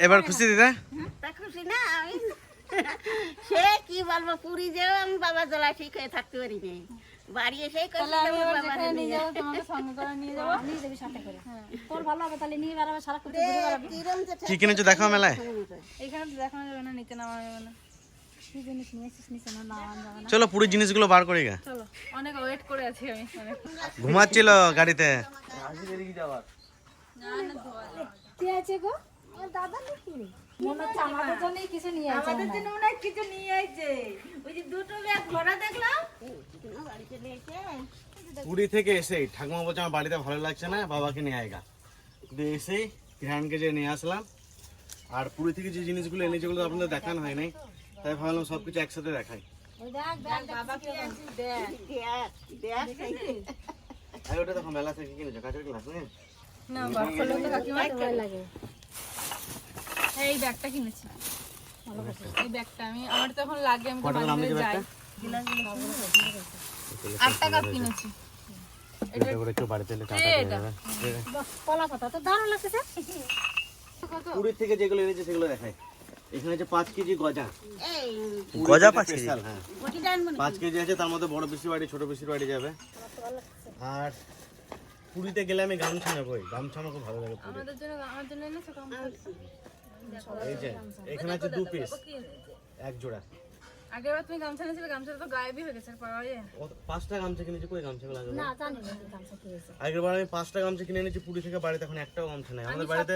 এবার খুশি দিদা? খুশি না আমি সে কি বলব পুরী যেও আমি বাবা জলা ঠিক হয়ে থাকতে পারি নি। বাড়ি যে কি কিনেছো দেখো মেলায়? এখানে তো যাবে না নিচে নামা যাবে না। না না না। চলো পুরো জিনিসগুলো বার করি গা। অনেক ওয়েট করে আছি আমি অনেক ঘুমাচ্ছিল গাড়িতে। কি আছে গো? দাদা নাকি? হচ্ছে আমাদের জন্যই কিছু নিয়ে আমাদের জন্য কিছু নিয়ে আইছে। ওই যে দুটো ব্যাগ ভরা দেখলাম। বাড়ি চলে এসে পুরী থেকে এসেই ঠাকুমা বলছে আমার বাড়িতে ভালো লাগছে না বাবাকে নিয়ে আয়গা দিয়ে এসেই কিরানকে যে নিয়ে আসলাম। আর পুরী থেকে যে জিনিসগুলো এনেছে যেগুলো আপনাদের দেখানো হয় নাই। তাই ভাবলাম সব কিছু একসাথে দেখাই। ওটা দেখো মেলা থেকে কিনেছো কাঁচের গ্লাস হ্যাঁ না লাগে এই ব্যাগটা কিনেছি। এই ব্যাগটা আমি আমার তো এখন লাগে আমি তো মাঝে মাঝে যাই। আট টাকা কিনেছি। এটা করে কেউ বাড়িতে এলে টাকা এই দিয়ে এটা। দেবে। বাহ, কলা পাতা তো দারুণ লাগতেছে। পুরী থেকে যেগুলো এনেছে সেগুলো দেখাই। এখানে কেজি গজা। কেজি? হ্যাঁ। কেজি আছে তার মধ্যে বড় পিসির বাড়ি ছোট পিসির বাড়ি যাবে। আর পুরীতে গেলে আমি গামছা নেব গামছা আমাকে ভালো লাগে পুরী আমাদের জন্য আমার জন্য এনেছো কম এই যে এখানে আছে দু পিস এক জোড়া। আগের তুমি গামছা নিয়েছিলে গামছাটা তো গায়েবই হয়ে গেছে পাওয়া যায়। পাঁচটা গামছা কিনেছি কই গামছাগুলো আগে না জানি গামছা কি হয়েছে আমি পাঁচটা গামছা কিনে এনেছি পুরী থেকে বাড়িতে এখন একটাও গামছা নেই। আমাদের বাড়িতে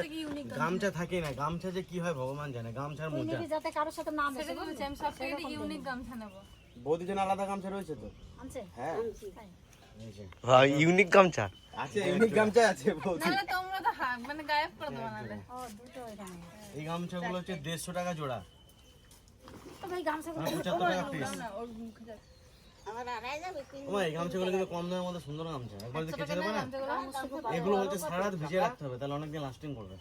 গামছা। থাকেই না গামছা যে কি হয় ভগবান জানে গামছার তুই মোজা যাতে কারোর সাথে না মেশে বলছি আমি সব থেকে ইউনিক গামছা নেব। বৌদির জন্য আলাদা গামছা রয়েছে তো? আনছে? হ্যাঁ। ইউনিক গামছা। আছে ইউনিক গামছা আছে নাহলে তোমরা তো মানে গায়েব করে দেবো নাহলে। ও দুটো এখানে এই গামছাগুলো হচ্ছে দেড়শো টাকা জোড়া। তো ভাই গামছাগুলো মানে পঁচাত্তর টাকা পিস না এই গামছাগুলো কিন্তু কম দামের মধ্যে সুন্দর গামছা। একবার যদি কেচে দেবে না এগুলো সারা রাত ভিজিয়ে রাখতে হবে তাহলে অনেকদিন লাস্টিং করবে।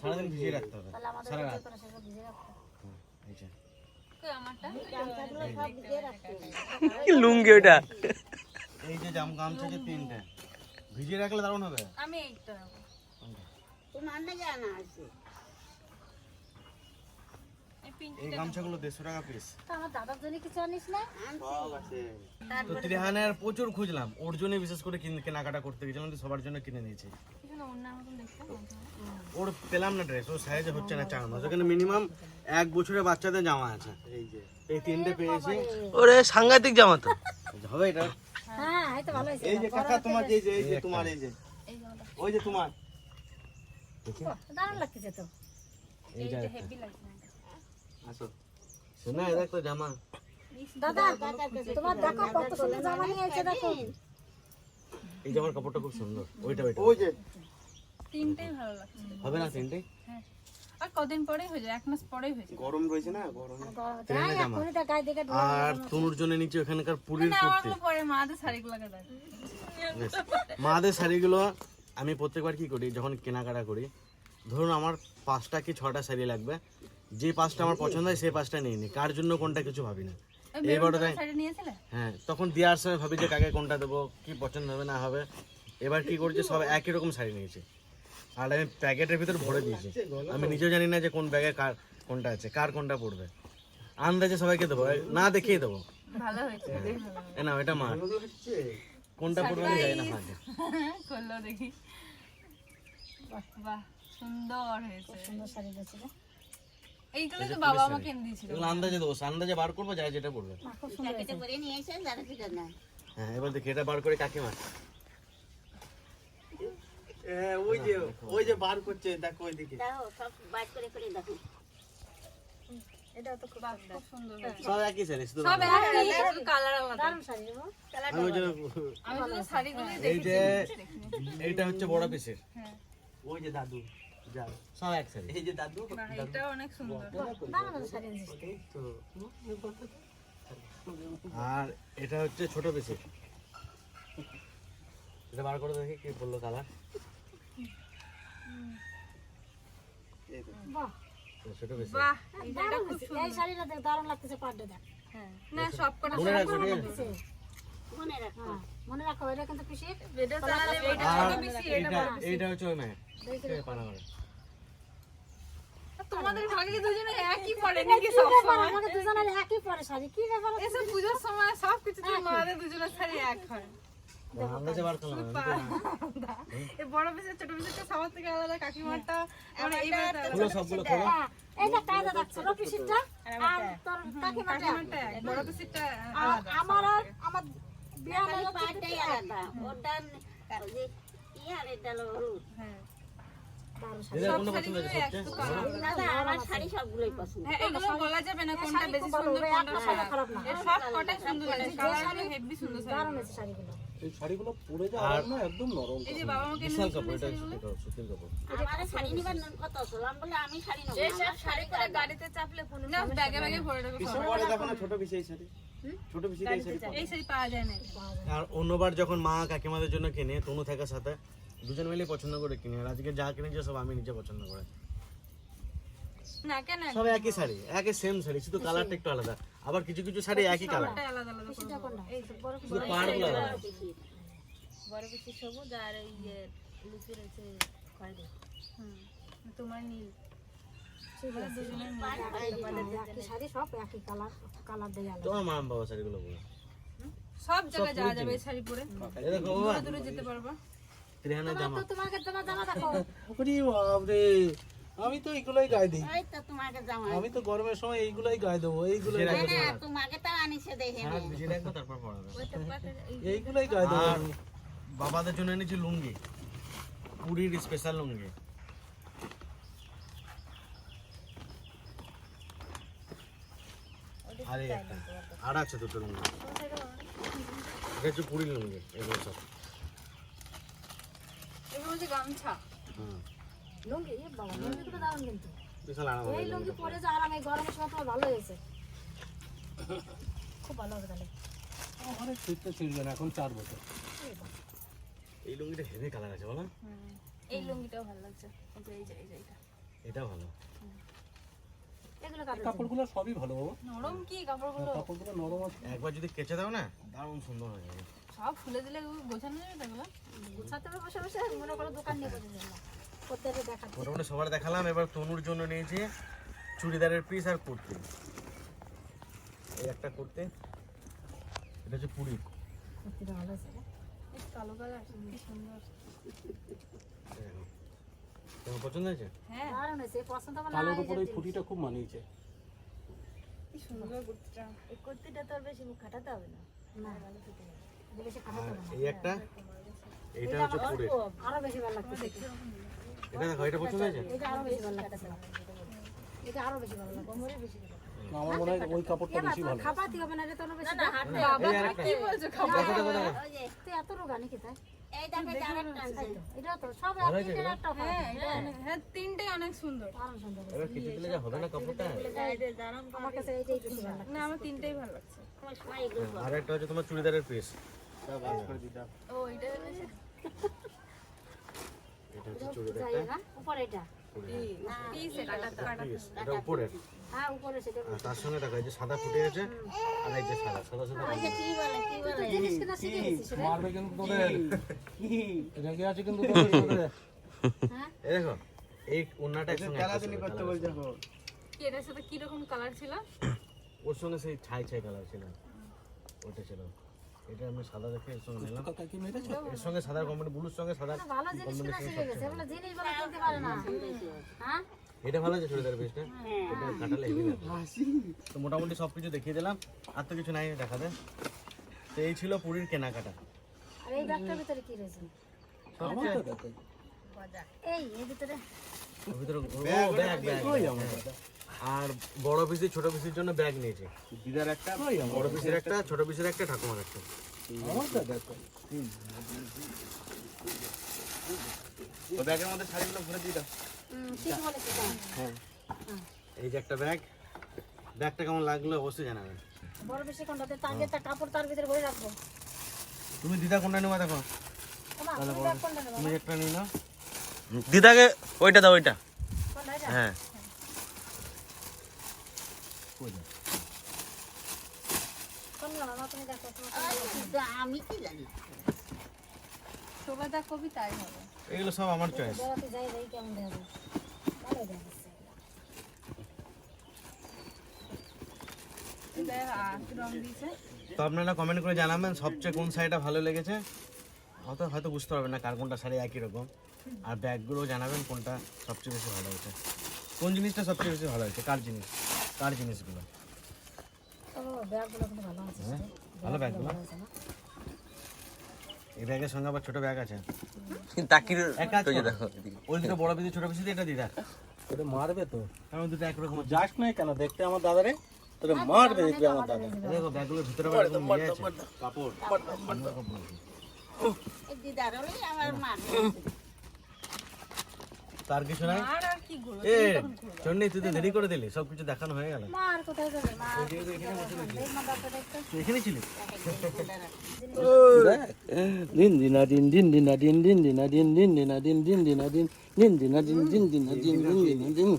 সারাদিন ভিজিয়ে রাখতে হবে। তাহলে সারা রাত। করে রাখতে হুম, এই যে। লুঙ্গি ওটা এই যে জাম গামছা যে তিনটে। ভিজিয়ে রাখলে দারুণ হবে। আমি এইটা রাখব। তোমার না জানা আছে এই গামছাগুলো দেড়শো টাকা পিস তো আমার দাদার জন্য কিছু আনিস না? তো ত্রিহানের প্রচুর খুঁজলাম। ওর জন্য বিশেষ করে কিন- কেনাকাটা করতে গেছিলাম তো সবার জন্য কিনে নিয়েছি। কিছু না অন্য মতন দেখতে ওর পেলাম না ড্রেস ওর সাইজে হচ্ছে না চার মাস। এখানে মিনিমাম এক বছরের বাচ্চাদের জামা আছে। এই যে। এই তিনটে পেয়েছি। ওরে সাংঘাতিক জামা তো। হবে এটা? হ্যাঁ এই তো ভালো হয়েছে। এই যে কাকা তোমার যে এই যে তোমার এই যে। ওই যে তোমার। দারুণ লাগতেছে তো। এই যে হেভি লাগছে। না আসো। শোনা দেখো জামা। দাদা তোমার দেখো কত সুন্দর জামা নিয়ে এসেছে দেখো। এই জামার কাপড়টা খুব সুন্দর। ওইটা ওইটা। ওই যে। তিনটেই ভালো লাগছে। হবে না তিনটে? হ্যাঁ। আর কদিন পরেই হয়ে যায় এক মাস পরেই হয়ে যায়। গরম রয়েছে না দেখে আর তনুর জন্য নিচে ওখানকার পুরীর কুর্তি। আমারগুলো পরে মাদের শাড়িগুলোকে দেখ মাদের শাড়িগুলো আমি প্রত্যেকবার কি করি যখন কেনাকাটা করি ধরুন আমার পাঁচটা কি ছটা শাড়ি লাগবে যে পাঁচটা আমার পছন্দ হয় সেই পাঁচটা নিয়ে নিই কার জন্য কোনটা কিছু ভাবি না। এইবারও তাই। হ্যাঁ তখন দেওয়ার সময় ভাবি যে কাকে কোনটা দেবো কি পছন্দ হবে না হবে। এবার কি করছি সব একই রকম শাড়ি নিয়েছি। আর আমি প্যাকেটের ভিতর ভরে দিয়েছি। আমি নিজেও জানি না যে কোন ব্যাগে কার কোনটা আছে কার কোনটা পড়বে আন্দাজে সবাইকে দেবো। না দেখিয়ে দেবো। ভালো হয়েছে এ না এটা মা কোনটা পড়বে আমি জানি না আগে করল দেখি। বাহ সুন্দর হয়েছে। সুন্দর শাড়ি। এইগুলো তো বাবা আমাকে এনে দিয়েছিল। এগুলো আন্দাজে দেবো আন্দাজে বার করব যাই যেটা পড়বে না, খুব সুন্দর প্যাকেটে করে নিয়ে এসে যারা ঠিক না হ্যাঁ এবার দেখি এটা বার করে কাকে মার ওই যে ওই যে বার করছে দেখো ওই দিকে দেখো সব বাইট করে করে দেখো এটা তো খুব বাহ, খুব সুন্দর হয়েছে। সব একই শাড়ি শুধু সব একই শুধু কালার আলাদা। দারুণ শাড়ি রে বাবা। আমি ওই জন্য আমি শুধু শাড়িগুলোই এই যে এইটা হচ্ছে বড় পিসের হ্যাঁ। ওই যে দাদু। এই যে দাদু বাহ, অনেক সুন্দর। দারুণ শাড়ি এনেছিস তো। আর এটা হচ্ছে ছোট পিসের এটা বার করে দেখি কি বলল কালার ছোট বাহ দারুণ এই শাড়িটা দেখ দারুণ লাগতেছে পাড়ে দেখ। হ্যাঁ। না সব কটা মনে রাখবে ঠিক আছে? মনে রাখো। হ্যাঁ মনে রাখো এটা কিন্তু পিসি এটা চালালে এটা বেশি এটা এইটা এইটা হচ্ছে ওই মেয়ে পানাগড়ে আমাদের ভাগে দুজনে একই পড়ে নাকি সব সময় আমাকে দুজনের একই পরে শাড়ি কি ব্যাপার এসব পুজোর সময় সব কিছু মাদের দুজনের শাড়ি এক হয়। আন্দাজে বার করলাম এই বড় পিসের ছোট পিসেরটা সবার থেকে আলাদা কাকিমারটা মানে হ্যাঁ, এই যে কায়দা দেখছ রকি সিটটা আর তোর কাকিমাটা কাকিমারটা এক, বড় পিসেরটা আর আমার আর আমার খালি পাটাই আলাদা। ওটা ইয়ার এটা হলুদ হ্যাঁ। ছোট এই শাড়ি। ছোট পিসে এই শাড়ি পাওয়া যায় না। আর অন্যবার যখন মা কাকিমাদের জন্য কিনে তনু থাকার সাথে দুজন মিলে পছন্দ করে কিনে। আর আজকে যা কিনেছে সব আমি নিজে পছন্দ করে না কেন? সব একই শাড়ি একই সেম শাড়ি শুধু কালারটা একটু আলাদা। আবার কিছু কিছু শাড়ি একই কালার আলাদা আলাদা করে কোনটা এই তো বড় শুধু পাড়গুলো আলাদা। বড় বেশি সবুজ আর ইয়ে লুচি রয়েছে খয়েরি। হুম, তোমার নীল। শাড়ি সব একই কালার কালার দেয়া তোমার মা বাবা শাড়িগুলো বলো। সব জায়গায় যাওয়া যাবে শাড়ি পরে। এই দূরে যেতে পারবা। ত্রিহানা জামা। তোমাকে তোমার জামা দেখো। ওরে বাপরে। আমি তো এইগুলাই গায়ে দিই। ওই তো তোমাকে জামা। আমি তো গরমের সময় এইগুলাই গায়ে দেবো এইগুলো সেটা একবার না তোমাকে তো আনিছে দেখে রাখব তারপর এইগুলাই গায়ে দেবো বাবাদের জন্য এনেছি লুঙ্গি। পুরীর স্পেশাল লুঙ্গি। আর একটা আর আছে দুটো লুঙ্গি এটা হচ্ছে পুরীর লুঙ্গি এগুলো সব। এগুলো হচ্ছে গামছা। হুম। লুঙ্গি? এ বাবা লুঙ্গি তো দারুণ কিন্তু। বিশাল আরাম এই লুঙ্গি পরে যা আরাম এই গরমের সময় তোমার ভালো হয়েছে। খুব ভালো হবে তাহলে। অনেক ছিটতে ছিড়বে না এখন চার বছর। এই লুঙ্গিটা হেভি কালার আছে বলো। এই লুঙ্গিটাও ভালো লাগছে। এই যে এই যে এটা এটা ভালো। কাপড়গুলো সবই ভালো বাবা। নরম কি কাপড়গুলো? কাপড়গুলো নরম আছে। একবার যদি কেচে দাও না দারুণ সুন্দর হয়ে যাবে। সব খুলে দিলে গোছানো যাবে এগুলো? গুছাতে হবে বসে বসে মনে করো দোকান নিয়ে বসে যাবে প্রত্যেকে দেখাচ্ছে। মোটামুটি সবার দেখালাম এবার তনুর জন্য নিয়েছি চুড়িদারের পিস আর কুর্তি। এই একটা কুর্তি এটা হচ্ছে পুরী। কুর্তিটা ভালো হয়েছে কালো কালার কি সুন্দর। তোমার পছন্দ হয়েছে? হ্যাঁ। দারুণ হয়েছে পছন্দ হবে কালোর উপরে ফুটিটা খুব মানিয়েছে। কি সুন্দর কুর্তিটা। এই কুর্তিটা তোর বেশি মুখ খাটাতে হবে না। না। এটা বেশি খারাপ হবে এই একটা? এইটা হচ্ছে পুরীর আরও বেশি ভালো লাগতেছে এটা দেখো এটা পছন্দ হয়েছে? এটা আরও বেশি ভালো লাগতেছে এটা আরও বেশি ভালো লাগছে। কোমরে বেশি আমার মনে হয় ওই কাপড়টা বেশি ভালো খাপাতি হবে না এটা তো আরও বেশি বাবা কি বলছো খাব দেখো দেখো দেখো। ওই যে তুই এত রোগা নাকি তাই? এই এটা তো সব একটা হ্যাঁ এটা অনেক- হ্যাঁ তিনটে অনেক সুন্দর। সুন্দর। দিলে যা হবে না কাপড়টা? আমার কাছে এইটাই বেশি ভালো লাগছে না আমার তিনটেই ভালো লাগছে। তোমার সময় এগুলো আর একটা হচ্ছে তোমার চুড়িদারের পিস ও এটা এটা হচ্ছে চুড়িদারটা। যাই উপরে এটা। এটা উপরে। হ্যাঁ উপরে সেটা আর তার সঙ্গে দেখো এই যে সাদা ফুটে আছে আর এই যে সাদা সাদা সাদা ওই যে কি বলে কি বলে? জিনিস কিনা শিখে গেছিস রে মারবে কিন্তু তোদের। রেগে আছে কিন্তু এই দেখো এই একসঙ্গে কি এটার সাথে কি রকম কালার ছিল? ওর সঙ্গে সেই ছাই ছাই কালার ছিল। ওটা ছিল। এটা আমি সাদা দেখে এর সঙ্গে নিলাম। কাকা কি মেরেছে এর সঙ্গে সাদা কম্বিনে ব্লুর সঙ্গে সাদা ভালো জিনিস কিনা শিখে গেছে। এগুলো জিনিস বলে কিনতে পারে না। হ্যাঁ? এটা ভালো আছে চুড়িদার পিসটা এটা কাটালে হেভি না তো মোটামুটি সব কিছু দেখিয়ে দিলাম আর তো কিছু নাই দেখাতে। তো এই ছিল পুরীর কেনাকাটা। আর এই ব্যাগটার ভিতরে কি রয়েছে? দেখো এই এর ভিতরে। ভিতরে ও ব্যাগ ব্যাগ? আর বড় পিসি ছোট পিসির জন্য ব্যাগ নিয়েছে। দিদার একটা? বড় পিসের একটা ছোট পিসের একটা ঠাকুমার একটা। ব্যাগের মধ্যে শাড়িগুলো ভরে দিয়ে দাও। হুম, ঠিক বলেছিস হ্যাঁ। এই যে একটা ব্যাগ ব্যাগটা কেমন লাগল অবশ্যই জানাবেন। বড় বেশি কোনটাতে তার ভিতরে কাপড় তার ভিতরে ভরে রাখব। তুমি দিদা কোনটা নেবা দেখো? তুমি একটা নিয়ে নাও। দিদাকে ওইটা দাও ওইটা। হ্যাঁ। সোজা সব আমার চয়েস তো আপনারা কমেন্ট করে জানাবেন সবচেয়ে কোন শাড়িটা ভালো লেগেছে। অত হয়তো বুঝতে পারবেন না কার কোনটা শাড়ি একই রকম। আর ব্যাগগুলো জানাবেন কোনটা সবচেয়ে বেশি ভালো হয়েছে। কোন জিনিসটা সবচেয়ে বেশি ভালো হয়েছে? কার জিনিস? কার জিনিসগুলো? ভালো হ্যাঁ? ভালো ব্যাগগুলো এই ব্যাগের সঙ্গে আবার ছোট ব্যাগ আছে? তাকির ওই যে দেখো ওই দুটো বড় পিসি ছোট পিসি এটা দিদা তোরে মারবে তো? কারণ দুটো একরকম। যাস না কেন দেখতে আমার দাদারে। তোরে মারবে দেখবি আমার দাদা দেখো ব্যাগগুলোর ভিতরে আবার এরকম আছে। কাপড়। দিদার আমার তার কিছু নাই এ চন্ডি তুই তো দেরি করে দিলি সব কিছু দেখানো হয়ে গেল এখানে ছিলি দিন দিনা দিন দিন দিনা দিন দিন দিনা দিন দিন দিনা দিন দিন দিনা দিন দিন দিনা দিন দিন দিনা দিন দিন দিনা দিন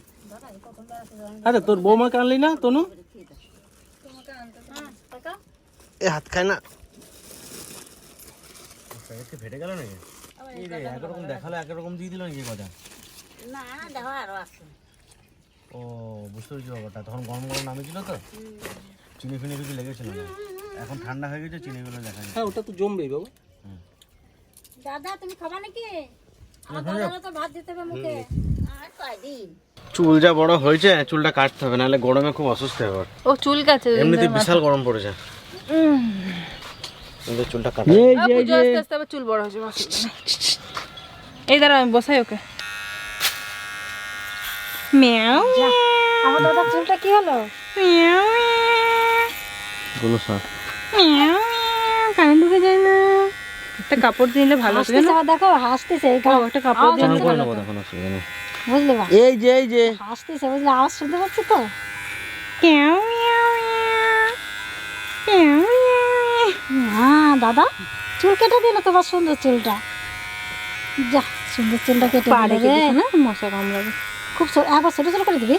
আরে তোর বৌমা কানলি না তনু এ হাত খায় না ফেটে গেল নাকি এই রে একরকম দেখাল একরকম দিয়ে দিল নাকি কথা না দেখো আরও আছে। ও বুঝতে পেরেছি ব্যাপারটা। তখন গরম গরম নামেছিল তো? চিনি ফিনি কিছু লেগেছিল না? এখন ঠান্ডা হয়ে গেছে চিনিগুলো দেখা হ্যাঁ ওটা তো জমবেই বাবা। দাদা তুমি খাবা নাকি? কয়দিন? চুল যা বড় হয়েছে চুলটা কাটতে হবে নাহলে গরমে খুব অসুস্থ হবে ও চুল কাছে এমনিতে বিশাল গরম পড়েছে। কিন্তু চুলটা কাটা আস্তে আবার চুল বড় হয়েছে এই দাঁড়া আমি বসাই ওকে। মিয়াও আমার দাদার চুলটা কি হলো? মিয়াও সব মিয়াও কানে ঢুকে যায় না। একটা কাপড় দিলে ভালো হবে আবার দেখো হাসতেছে এই একটা কাপড় দিয়ে চান করে নেব তখন বুঝলে বা এই যে এই যে। হাসতেছে বুঝলে আওয়াজ শুনতে পাচ্ছি তো? মিয়াও মিয়াও হ্যাঁ দাদা চুল কেটে দিল তোমার সুন্দর চুলটা। যা সুন্দর চুলটা কেটে দিলে না? মশা কামড়াবে। খুব একবার ছোট ছোট করে দিবি?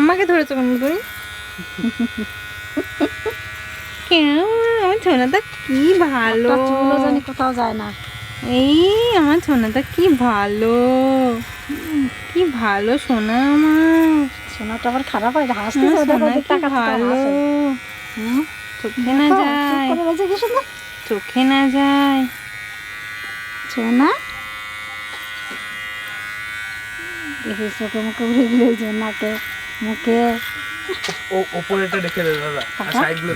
আমাকে ধরেছো করে কেউ আমার ছোনাটা কি ভালো? জানি কোথাও যায় না। এই আমার ছোনাটা কি ভালো? কি ভালো সোনা আমার। সোনাটা আবার খারাপ হয় হাসতেছে আমার ওদের সোনা কি তো ভালো। চোখে না যায়। চোখে না যায়। সোনা? দেখি চোখে মুখে উড়ে গিয়েছে নাকে মুখে। ও ওপরেটা রেখে দে দাদা। সাইডগুলো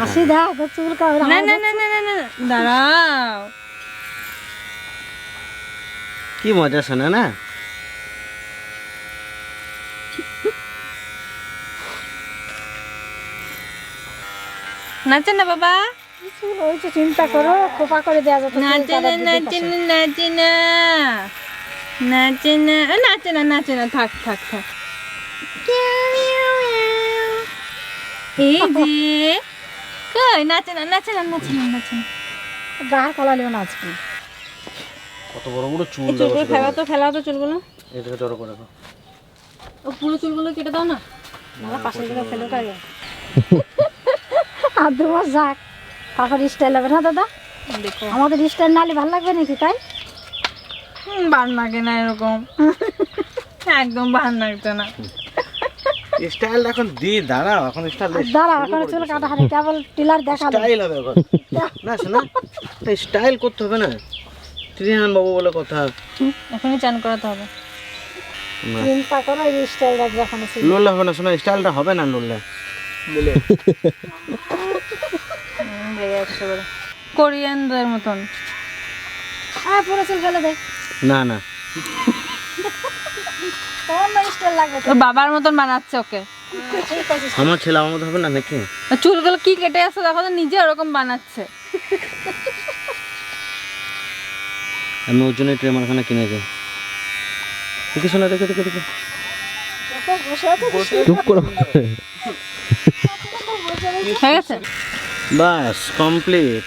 হাসি দেখ চুল কামড়ে না না না না না না না, দাঁড়াও। কি মজা শোনা না? নাচে না বাবা। চিন্তা করো খোপা করে দেওয়া না। নাচে না নাচে না নাচে না থাক থাক থাক। এই যে কই নাচে না নাচে না নাচে না নাচে না গায়ে কলালেও নাচবি। কত বড় বড় চুল চুলগুলো ফেলা তো ফেলা তো চুলগুলো। এটাকে জড়ো করে রাখো। ও পুরো চুলগুলো কেটে দাও না। না পাশের ফেলে আর মাস যাক স্টাইল হবে না দাদা? দেখো। আমাদের স্টাইল নালে ভালো লাগবে নাকি তাই? ভালো লাগে না এরকম। একদম ভালো লাগছে না। স্টাইল এখন দি দাঁড়াও এখন স্টাইল আর দাঁড়া এখন চুল কাটা হারে কেবল টিলার দেখাবে স্টাইল হবে এখন। না শোনা স্টাইল করতে হবে না। ত্রিহান বাবু বলে কথা। এখনই চান করাতে হবে। চিন্তা করো এই স্টাইল রাখবে এখন হবে না শোনা স্টাইলটা হবে না লড়লে হুম, লেগে যাচ্ছে এবারে। কোরিয়ানদের মতন। হ্যাঁ পুরো চুল ফেলে দে না না। বাবার মতন বানাচ্ছে ওকে। আমার ছেলে আমার মতো হবে না নাকি? চুলগুলো কি কেটে আসছে দেখো তো নিজে ওরকম বানাচ্ছে। আমি ওর জন্য ট্রেমার খানা কিনেছি দেখি শোনা দেখে দেখে দেখে। চুপ করো। হয়ে গেছে? বাস কমপ্লিট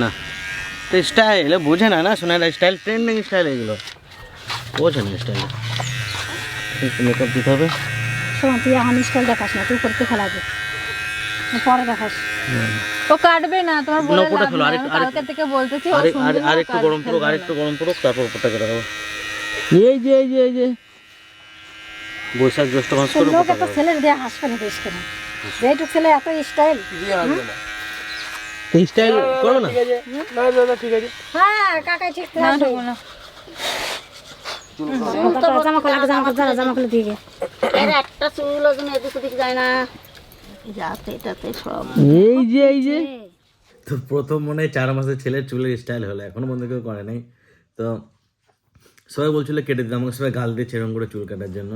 না। তো স্টাইল বোঝে না না? শোনা স্টাইল ট্রেন্ডিং স্টাইল এগুলো। বোঝে না স্টাইল মেকআপ দিতে হবে। শোনা তুই এখন স্টাইল দেখাস না তুই করতে পরে দেখাস। ও কাটবে না তোমার বলে লাভ। কালকে থেকে বলতেছি না, গরম পড়ুক না। আরেকটু গরম পড়ুক তারপর ওপরটা করে দেবো। এই যে এই যে এই যে। বৈশাখ জ্যৈষ্ঠ মাস করে লোক এত ছেলের দিয়ে হাসবে না বেশ কেন যেটুক ছেলে এত স্টাইল স্টাইল করো না? না দাদা ঠিক আছে। হ্যাঁ কাকাই ঠিক না আছে। না জামা খোলা জামা খোলা জামা খুলে দিয়ে একটা চুল ওজন এদিক ওদিক যায় না। যাতে এটাতে সব এই যে এই যে। তো প্রথম মনে হয় চার মাসের ছেলের চুলের স্টাইল হলো এখনও বন্ধু কেউ করে নাই। তো সবাই বলছিল কেটে দিতে আমাকে সবাই গাল দিচ্ছে এরকম করে চুল কাটার জন্য।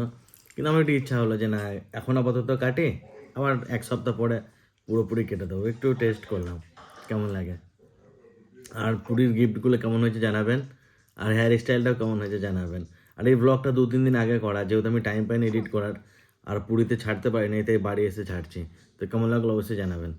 কিন্তু আমার একটু ইচ্ছা হলো যে না এখন আপাতত কাটি আবার এক সপ্তাহ পরে পুরোপুরি কেটে দেবো একটু টেস্ট করলাম। কেমন লাগে? আর পুরীর গিফটগুলো কেমন হয়েছে জানাবেন? আর হেয়ার স্টাইলটাও কেমন হয়েছে জানাবেন? আর এই ব্লগটা দু তিন দিন আগে করা, যেহেতু আমি টাইম পাইনি এডিট করার, আর পুরীতে ছাড়তে পারিনি, তাই বাড়ি এসে ছাড়ছি। তো কেমন লাগল অবশ্যই জানাবেন।